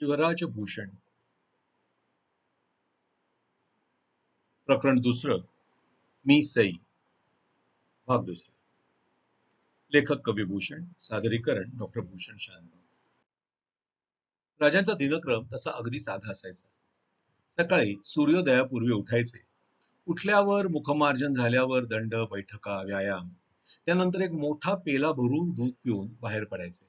शिवराज भूषण प्रकरण दुसरं मी सई. भाग दुसरा. लेखक कविभूषण सादरीकरण डॉक्टर भूषण शानभाऊ. राजांचा दिनक्रम तसा अगदी साधा असायचा. सकाळी सूर्योदयापूर्वी उठायचे. उठल्यावर मुखमार्जन झाल्यावर दंड बैठका व्यायाम. त्यानंतर एक मोठा पेला भरून दूध पिऊन बाहेर पडायचे.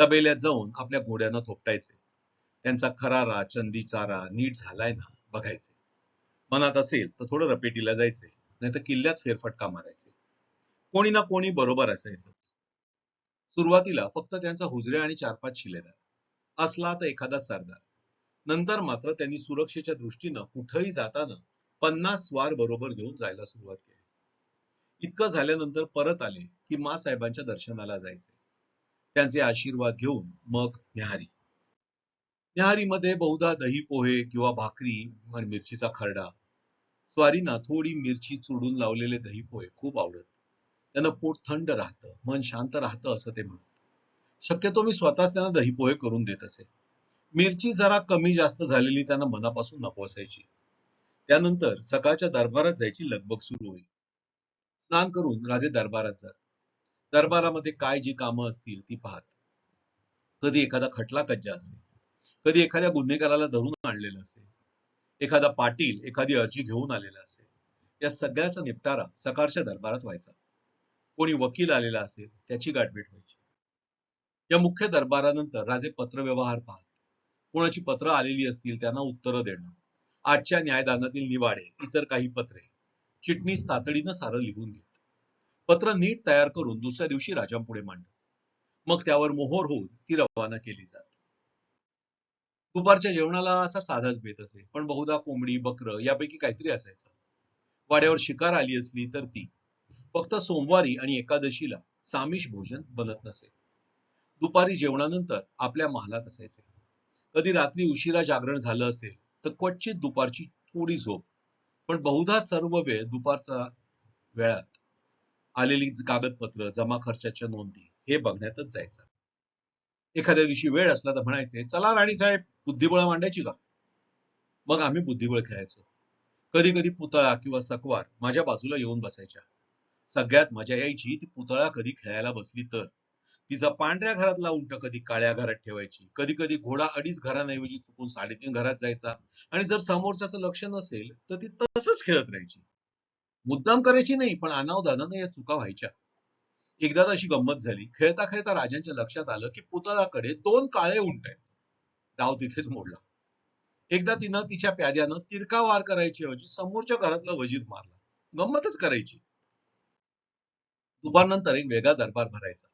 तबेल्यात जाऊन आपल्या घोड्यांना थोपटायचे. त्यांचा खरारा चंदी चारा नीट झालाय ना बघायचे मनात असेल तर थोडं रपेटीला जायचे नाहीतर किल्ल्यात फेरफटका मारायचे कोणी ना कोणी बरोबर असायचं. सुरुवातीला फक्त त्यांचा हुजऱ्या आणि चार पाच शिलेदार असला तर एखादा सरदार. नंतर मात्र त्यांनी सुरक्षेच्या दृष्टीनं कुठंही जाताना पन्नास स्वार बरोबर घेऊन जायला सुरुवात केली. इतकं झाल्यानंतर परत आले की मा साहेबांच्या दर्शनाला जायचे त्यांचे आशीर्वाद घेऊन मग न्याहारी. न्याहारीमध्ये बहुधा दही पोहे किंवा भाकरी मिरचीचा खरडा. स्वारीना थोडी मिरची चुडून लावलेले दही पोहे खूप आवडत. त्यांना पोट थंड राहतं मन शांत राहतं असं ते म्हणत शक्यतो मी स्वतःच त्यांना दही पोहे करून देत असे. मिरची जरा कमी जास्त झालेली त्यांना मनापासून नको असायची. त्यानंतर सकाळच्या दरबारात जायची लगबग सुरू होईल. स्नान करून राजे दरबारात जात. दरबारामध्ये काय जी कामं असतील ती पाहत. कधी एखादा खटला कज्जा असेल. कधी एखाद्या गुन्हेगाराला धरून आणलेलं असेल एखादा पाटील एखादी अर्जी घेऊन आलेला असेल या सगळ्याचा निपटारा सकाळच्या दरबारात व्हायचा. कोणी वकील आलेला असेल त्याची गाठभेट व्हायची. या मुख्य दरबारानंतर राजे पत्रव्यवहार पाहत कोणाची पत्र आलेली असतील त्यांना उत्तरं देणं आजच्या न्यायदानातील निवाडे इतर काही पत्रे चिटणीस तातडीनं सारं लिहून घेत पत्र नीट तयार करून दुसऱ्या दिवशी राजांपुढे मांडत मग त्यावर मोहोर होऊन ती रवाना केली जाते. दुपारच्या जेवणाला असा साधाच बेत असे पण बहुधा कोंबडी बकर यापैकी काहीतरी असायचं. वाड्यावर शिकार आली असली तर ती. फक्त सोमवारी आणि एकादशीला सामिष भोजन बनत नसे. दुपारी जेवणानंतर आपल्या महालात असायचे. कधी रात्री उशिरा जागरण झालं असेल तर क्वचित दुपारची थोडी झोप. पण बहुधा सर्व वेळ दुपारचा वेळात. आलेली कागदपत्र जमा खर्चाच्या नोंदी हे बघण्यातच जायचं. एखाद्या दिवशी वेळ असला तर म्हणायचे चला राणीसाहेब बुद्धिबळ मांडायची का? मग आम्ही बुद्धिबळ खेळायचो. कधी कधी पुतळा किंवा सकवार माझ्या बाजूला येऊन बसायच्या. सगळ्यात मजा यायची ती पुतळा कधी खेळायला बसली तर. तिचा पांढऱ्या घरातला उंट कधी काळ्या घरात ठेवायची. कधी कधी घोडा अडीच घरांऐवजी चुकून साडेतीन घरात जायचा. आणि जर समोरच्याच लक्ष नसेल तर ती तसंच खेळत राहायची. मुद्दाम करायची नाही पण अनावधानानं या चुका व्हायच्या. एकदा तर अशी गंमत झाली. खेळता खेळता राजांच्या लक्षात आलं की पुतळाकडे दोन काळे उंट आहेत. डाव तिथेच मोडला. एकदा तिनं तिच्या प्याद्यानं तिरका वार करायची ऐवजी समोरच्या घरातला वजीर मारला. गंमतच करायची. दुपारनंतर एक वेगळा दरबार भरायचा.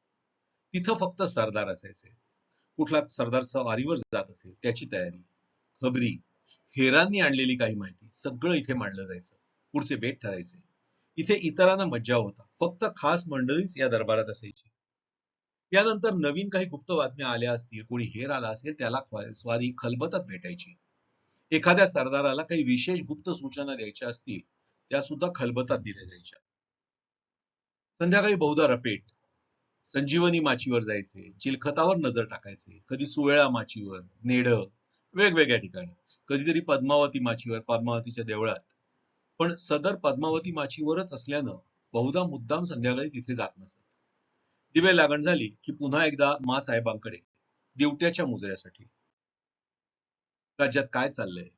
तिथं फक्त सरदार असायचे. कुठला सरदार सवारीवर जात असेल त्याची तयारी खबरी हेरांनी आणलेली काही माहिती सगळं इथे मांडलं जायचं. पुढचे बेट ठरायचे. इथे इतरांना मज्जा होता. फक्त खास मंडळीच या दरबारात असायची. यानंतर नवीन काही गुप्त बातम्या आल्या असतील कोणी हेर आला असेल त्याला स्वारी खलबतात भेटायची. एखाद्या सरदाराला काही विशेष गुप्त सूचना द्यायच्या असतील त्या सुद्धा खलबतात दिल्या जायच्या. संध्याकाळी बहुधा रपेट संजीवनी माचीवर जायचे चिलखतावर नजर टाकायचे कधी सुवेळा माचीवर नेड वेगवेगळ्या ठिकाणी कधीतरी पद्मावती माचीवर पद्मावतीच्या देवळात. पण सदर पद्मावती माचीवरच असल्यानं बहुधा मुद्दाम संध्याकाळी तिथे जात नसत. दिवे लागण झाली की पुन्हा एकदा मा साहेबांकडे दिवट्याच्या मुजऱ्यासाठी. राज्यात काय चाललंय?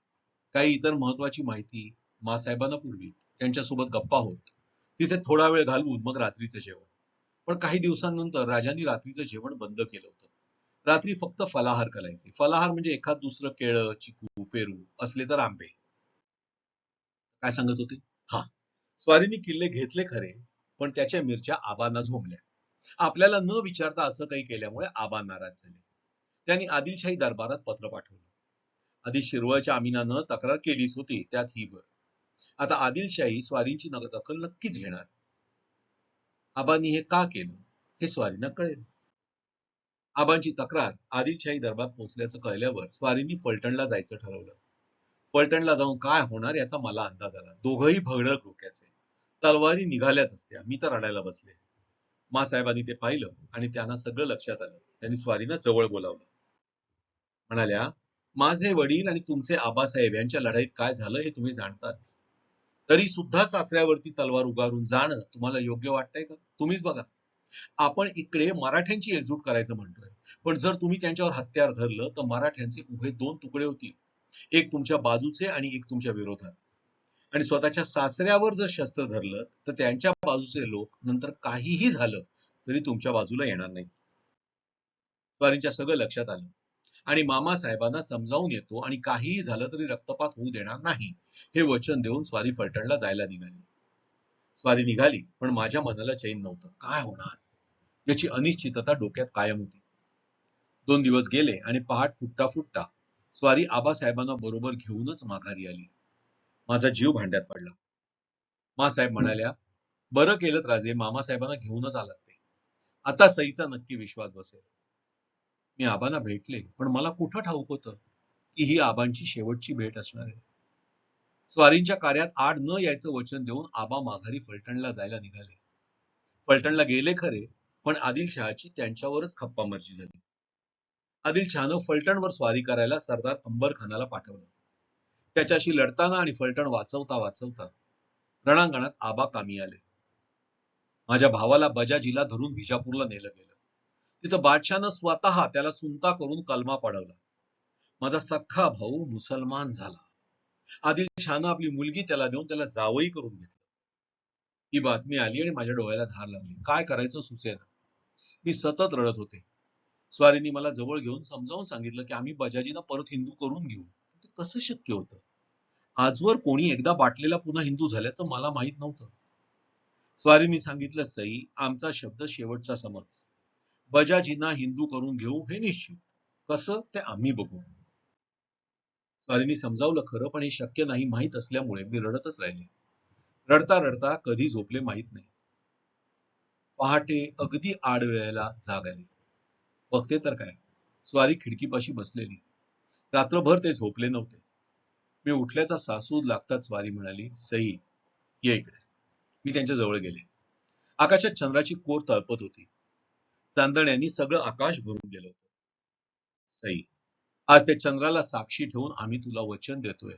काही इतर महत्वाची माहिती मा साहेबांना पूर्वी त्यांच्यासोबत गप्पा होत. तिथे थोडा वेळ घालवून मग रात्रीचं जेवण. पण काही दिवसांनंतर राजांनी रात्रीचं जेवण बंद केलं होतं. रात्री फक्त फलाहार करायचे. फलाहार म्हणजे एखाद दुसरं केळं चिकू पेरू असले तर आंबे. काय सांगत होते? हा. स्वारीनी किल्ले घेतले खरे पण त्याच्या मिरच्या आबांना झोमल्या आपल्याला न विचारता असं काही केल्यामुळे आबा नाराज झाले. त्यांनी आदिलशाही दरबारात पत्र पाठवलं. आधी शिरवळच्या आमिनानं तक्रार केलीच होती त्यात ही भर. आता आदिलशाही स्वारींची दखल नक्कीच घेणार. आबांनी हे का केलं? हे स्वारींना कळेल. आबांची तक्रार आदिलशाही दरबार पोहोचल्याचं कळल्यावर स्वारींनी फलटणला जायचं ठरवलं. फलटणला जाऊन काय होणार याचा मला अंदाज आला. दोघही भगडक डोक्याचे. तलवारी निघाल्याच असत्या. मी तर अडायला बसले. मासाहेबांनी ते पाहिलं आणि त्यांना सगळं लक्षात आलं. त्यांनी स्वारींना जवळ बोलावलं. म्हणाल्या माझे वडील आणि तुमचे आबासाहेब यांच्या लढाईत काय झालं हे तुम्ही जाणताच. तरी सुद्धा सासऱ्यावरती तलवार उगारून जाणं तुम्हाला योग्य वाटतंय का? तुम्हीच बघा. आपण इकडे मराठ्यांची एकजूट करायचं म्हणतोय. पण जर तुम्ही त्यांच्यावर हत्यार धरलं तर मराठ्यांचे उभे दोन तुकडे होतील. एक तुमच्या बाजूचे आणि एक तुमच्या विरोधात. आणि स्वतःच्या सासऱ्यावर जर शस्त्र धरलं तर त्यांच्या बाजूचे लोक नंतर काहीही झालं तरी तुमच्या बाजूला येणार नाही स्वारींच्या सगळं लक्षात आलं. आणि मामासाहेबांना समजावून येतो आणि काहीही झालं तरी रक्तपात होऊ देणार नाही. हे वचन देऊन स्वारी फलटणला जायला निघाली. स्वारी निघाली पण माझ्या मनाला चैन नव्हतं. काय होणार? याची अनिश्चितता डोक्यात कायम होती. दोन दिवस गेले आणि पहाट फुटता फुटता स्वारी आबासाहेबांना बरोबर घेऊनच माघारी आली. माझा जीव भांड्यात पडला. मासाहेब म्हणाल्या बरं केलं राजे मामासाहेबांना घेऊनच आलात ते. आता सईचा नक्की विश्वास बसेल. मी आबांना भेटले पण मला कुठं ठाऊक होतं की ही आबांची शेवटची भेट असणार आहे? स्वारींच्या कार्यात आड न यायचं वचन देऊन आबा माघारी फलटणला जायला निघाले. फलटणला गेले खरे पण आदिलशहाची त्यांच्यावरच खप्पा मर्जी झाली. आदिलशहानं फलटणवर स्वारी करायला सरदार अंबर खानाला पाठवलं. त्याच्याशी लढताना आणि फलटण वाचवता वाचवता रणांगणात आबा कामी आले. माझ्या भावाला बजाजीला धरून विजापूरला नेलं गेलं. तिथं बादशानं स्वतः त्याला सुनता करून कलमा पडवला. माझा सख्खा भाऊ मुसलमान झाला. आदिल शहानं आपली मुलगी त्याला देऊन त्याला जावई करून घेतलं. ही बातमी आली आणि माझ्या डोळ्याला धार लागली. काय करायचं सुचेना मी सतत रडत होते. स्वारीनी मला जवळ घेऊन समजावून सांगितलं की आम्ही बजाजीना परत हिंदू करून घेऊ. कसं शक्य होतं? आजवर कोणी एकदा बाटलेला पुन्हा हिंदू झाल्याचं मला माहीत नव्हतं. स्वारीनी सांगितलं सई आमचा शब्द शेवटचा समज. बजाजींना हिंदू करून घेऊ हे निश्चित. कसं? ते आम्ही बघू. स्वारीनी समजावलं खरं पण हे शक्य नाही माहीत असल्यामुळे मी रडतच राहिले. रडता रडता कधी झोपले माहीत नाही. पहाटे अगदी आडवेळेला जाग आली. बघते तर काय? स्वारी खिडकीपाशी बसलेली. रात्रभर ते झोपले नव्हते. मी उठल्याचा सासूद लागताच स्वारी म्हणाली सई ये इकडे. मी त्यांच्या जवळ गेले. आकाशात चंद्राची कोर तळपत होती. चांदण्यांनी सगळं आकाश भरून गेलं होतं. सई आज ते चंद्राला साक्षी ठेवून आम्ही तुला वचन देतोय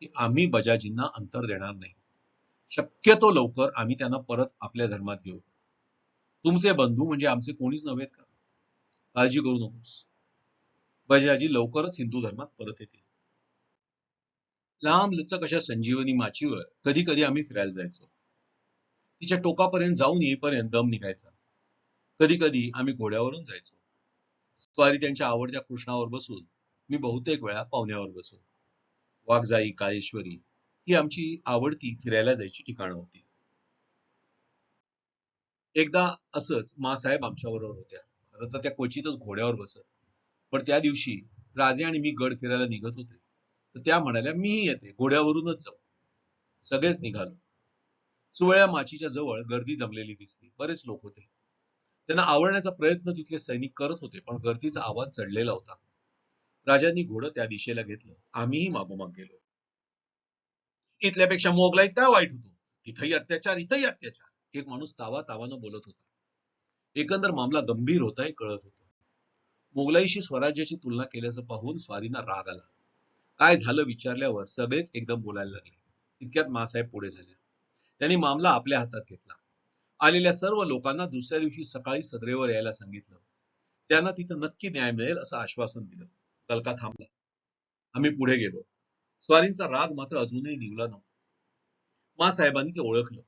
की आम्ही बजाजींना अंतर देणार नाही. शक्यतो लवकर आम्ही त्यांना परत आपल्या धर्मात घेऊ. तुमचे बंधू म्हणजे आमचे कोणीच नव्हेत का? काळजी करू नकोस. बजाजी लवकरच हिंदू धर्मात परत येतील. लांब लचक अशा संजीवनी माचीवर कधी कधी आम्ही फिरायला जायचो. तिच्या टोकापर्यंत जाऊन येईपर्यंत दम निघायचा. कधी कधी आम्ही घोड्यावरून जायचो. स्वारी त्यांच्या आवडत्या कृष्णावर बसून मी बहुतेक वेळा पाहुण्यावर बसू वाघजाई काळेश्वरी ही आमची आवडती फिरायला जायची ठिकाणं होती. एकदा असंच मासाहेब आमच्याबरोबर होत्या. खरं तर त्या क्वचितच घोड्यावर बसत. पण त्या दिवशी राजे आणि मी गड फिरायला निघत होते. तर त्या म्हणाल्या मीही येते घोड्यावरूनच जाऊ. सगळेच निघालो. सुवळ्या माचीच्या जवळ गर्दी जमलेली दिसली. बरेच लोक होते. त्यांना आवडण्याचा प्रयत्न तिथले सैनिक करत होते पण गर्दीचा आवाज चढलेला होता. राजांनी घोडं त्या दिशेला घेतलं. आम्हीही मागोमाग गेलो. इथल्यापेक्षा मोगलाईत काय वाईट होतो? तिथंही अत्याचार इथंही अत्याचार. एक माणूस तावा तावानं बोलत होता. एकंदर मामला गंभीर होता हे कळत होता. मोगलाईशी स्वराज्याची तुलना केल्याचं पाहून स्वारींना राग आला. काय झालं विचारल्यावर सगळेच एकदम बोलायला लागले. इतक्यात मासाहेब पुढे झाले. त्यांनी मामला आपल्या हातात घेतला. आलेल्या सर्व लोकांना दुसऱ्या दिवशी सकाळी सदरेवर यायला सांगितलं. त्यांना तिथं नक्की न्याय मिळेल असं आश्वासन दिलं. कलका थांबला. आम्ही पुढे गेलो. स्वारींचा राग मात्र अजूनही निवला नव्हता. मासाहेबांनी ते ओळखलं.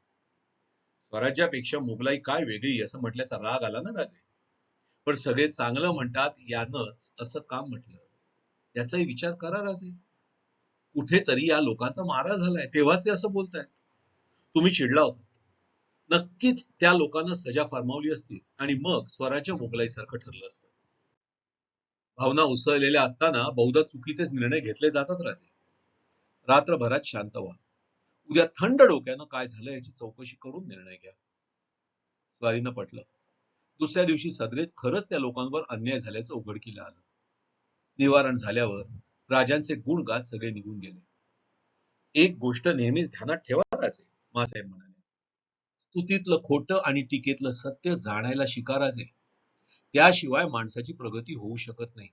स्वराज्यापेक्षा मुघलाई काय वेगळी असं म्हटल्याचा राग आला ना राजे? पण सगळे चांगलं म्हणतात यानंच असं काम म्हटलं. याचाही विचार करा राजे. कुठेतरी या लोकांचा मारा झालाय. तेव्हाच ते असं बोलताय तुम्ही चिडला होता. नक्कीच त्या लोकांना सजा फरमावली असती आणि मग स्वराज्य मोगलाईसारखं ठरलं असतं. भावना उसळलेल्या असताना बहुधा चुकीचेच निर्णय घेतले जातात राजे. रात्रभरात शांत व्हा. उद्या थंड डोक्यानं काय झालं याची चौकशी करून निर्णय घ्या. स्वारीनं पटलं. दुसऱ्या दिवशी सदरेत खरंच त्या लोकांवर अन्याय झाल्याचं उघडकीला आलं. निवारण झाल्यावर राजांचे गुण गात सगळे निघून गेले. एक गोष्ट नेहमीच ध्यानात ठेवा राजे मासाहेब म्हणाले. स्तुतीतलं खोटं आणि टीकेतलं सत्य जाणायला शिका राजे त्याशिवाय माणसाची प्रगती होऊ शकत नाही.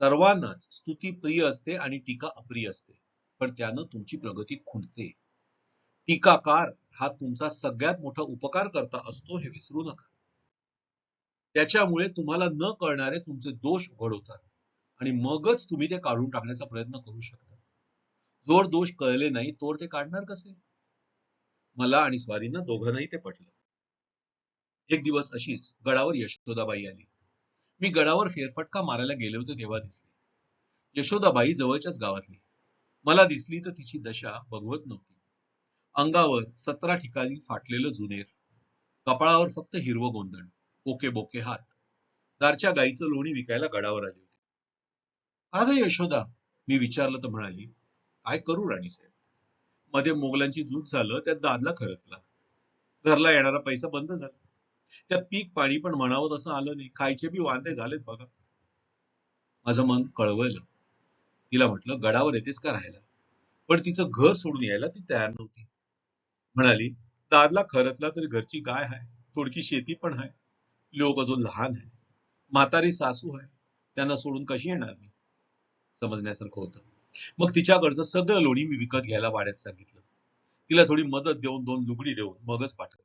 सर्वांनाच स्तुती प्रिय असते आणि टीका अप्रिय असते पण त्यानं तुमची प्रगती खुंटते टीकाकार हा तुमचा सगळ्यात मोठा उपकार करता असतो हे विसरू नका. त्याच्यामुळे तुम्हाला न कळणारे तुमचे दोष उघड होतात आणि मगच तुम्ही ते काढून टाकण्याचा प्रयत्न करू शकता. जोर दोष कळले नाही तोर ते काढणार कसे? मला आणि स्वारींना दोघांनाही ते पटलं. एक दिवस अशीच गडावर यशोदाबाई आली. मी गडावर फेरफटका मारायला गेले होते तेव्हा दिसले. यशोदाबाई जवळच्याच गावातली. मला दिसली तर तिची दशा बघवत नव्हती. अंगावर सतरा ठिकाणी फाटलेलं जुनेर. कपाळावर फक्त हिरवं गोंधण ओके बोके हात. दारच्या गाईचं लोणी विकायला गडावर आली होती. अगं यशोदा मी विचारलं तर म्हणाली काय करू राणीसाहेबमध्ये मोगलांची जूज झालं त्यात दादला खरचला घरला येणारा पैसा बंद झाला. त्यात पीक पाणी पण म्हणावं तसं आलं नाही. खायचे बी वांदे झालेत बघा. माझं मन कळवलं. तिला म्हटलं गडावर येतेस का राहायला? पण तिचं घर सोडून यायला ती तयार नव्हती. म्हणाली दादला खरचला तरी घरची गाय आहे थोडकी शेती पण आहे लोक अजून लहान आहे म्हातारी सासू आहे त्यांना सोडून कशी येणार मी? समजण्यासारखं होतं. मग तिच्याकडचं सगळं लोणी मी विकत घ्यायला वाड्यात सांगितलं. तिला थोडी मदत देऊन दोन लुगडी देऊन मगच पाठवलं.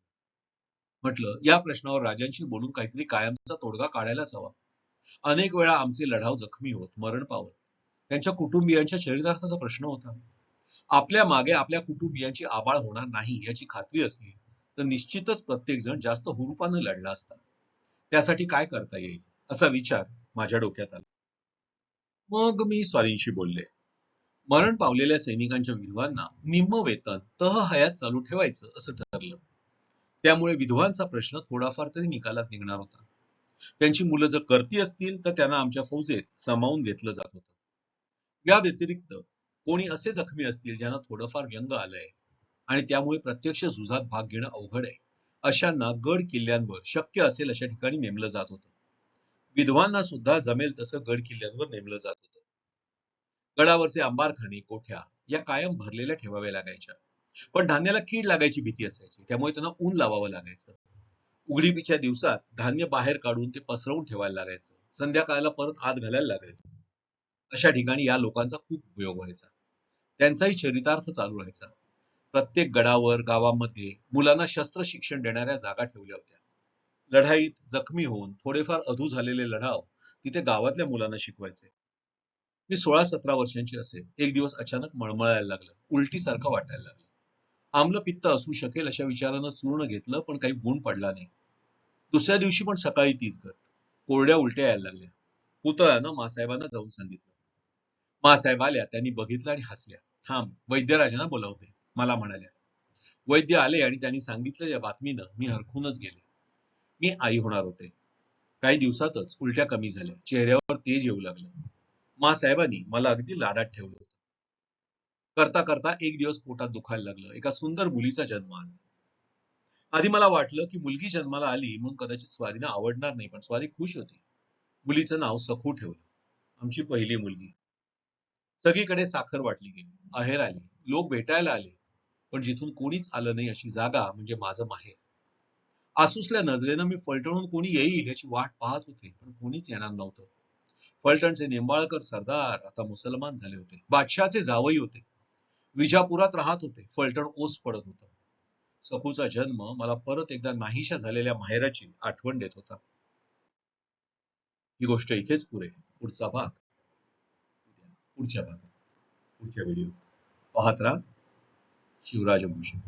म्हटलं या प्रश्नावर राजांशी बोलून काहीतरी कायमचा तोडगा काढायलाच हवा. अनेक वेळा आमचे लढाव जखमी होत मरण पावत. त्यांच्या कुटुंबियांच्या शरीरार्थाचा प्रश्न होता. आपल्या मागे आपल्या कुटुंबियांची आबाळ होणार नाही याची खात्री असली तर निश्चितच प्रत्येक जण जास्त हुरूपानं लढला असता. त्यासाठी काय करता येईल? असा विचार माझ्या डोक्यात आला. मग मी स्वारींशी बोलले. मरण पावलेल्या सैनिकांच्या विधवांना निम्म वेतन तह हयात चालू ठेवायचं असं ठरलं. त्यामुळे विधवांचा प्रश्न थोडाफार तरी निकालात निघणार होता. त्यांची मुलं जर करती असतील तर त्यांना आमच्या फौजेत सामावून घेतलं जात होतं. या व्यतिरिक्त कोणी असे जखमी असतील ज्यांना थोडंफार व्यंग आलंय. आणि त्यामुळे प्रत्यक्ष झुजात भाग घेणं अवघड आहे. अशांना गड किल्ल्यांवर शक्य असेल अशा ठिकाणी नेमलं जात होतं. विधवांना सुद्धा जमेल तसं गड किल्ल्यांवर नेमलं जात होतं. गडावरचे अंबारखाने कोठ्या या कायम भरलेल्या ठेवाव्या लागायच्या. पण धान्याला कीड लागायची भीती असायची. त्यामुळे त्यांना ऊन लावावं लागायचं. उघडीपीच्या दिवसात धान्य बाहेर काढून ते पसरवून ठेवायला लागायचं. संध्याकाळला परत आत घालायला लागायचं. अशा ठिकाणी या लोकांचा खूप उपयोग व्हायचा. त्यांचाही चरितार्थ चालू राहायचा. प्रत्येक गडावर गावामध्ये मुलांना शस्त्र शिक्षण देणाऱ्या जागा ठेवल्या होत्या. लढाईत जखमी होऊन थोडेफार अधू झालेले लढाव तिथे गावातल्या मुलांना शिकवायचे. मी सोळा सतरा वर्षांची असेल. एक दिवस अचानक मळमळायला लागलं. उलटीसारखं वाटायला लागलं. आम्ल पित्त असू शकेल अशा विचारानं चूर्ण घेतलं पण काही गुण पडला नाही. दुसऱ्या दिवशी पण सकाळी तीच गत कोरड्या उलट्या यायला लागल्या. पुतळ्यानं मासाहेबांना जाऊन सांगितलं. मासाहेब आल्या त्यांनी बघितलं आणि हसल्या. थांब वैद्यराजांना बोलावते. मला म्हणाल्या. वैद्य आले आणि त्यांनी सांगितलं या बातमीनं मी हरखूनच गेले. मी आई होणार होते. काही दिवसातच उलट्या कमी झाल्या. चेहऱ्यावर तेज येऊ लागलं. मासाहेबांनी मला अगदी लाडात ठेवलं होतं. करता करता एक दिवस पोटात दुखायला लागलं. एका सुंदर मुलीचा जन्म आला. आधी मला वाटलं की मुलगी जन्माला आली म्हणून कदाचित स्वारीनं आवडणार नाही पण स्वारी खुश होती. मुलीचं नाव सखू ठेवलं. आमची पहिली मुलगी. सगळीकडे साखर वाटली गेली. आहेर आली. लोक भेटायला आले. पण जिथून कोणीच आलं नाही अशी जागा म्हणजे माझं माहेर. आसुसल्या नजरेनं मी फलटणहून कोणी येईल याची वाट पाहत होते पण कोणीच येणार नव्हतं. फलटणचे निंबाळकर सरदार आता मुसलमान झाले होते. बादशहाचे जावई होते. विजापुरात राहत होते. फलटण ओस पडत होतं. सपूचा जन्म मला परत एकदा नाहीशा झालेल्या माहेराची आठवण देत होता. ही गोष्ट इथेच पुरे. पुढचा भाग. पुढच्या भागात. पुढच्या व्हिडिओ पाहत राहा. शिवराज भूषण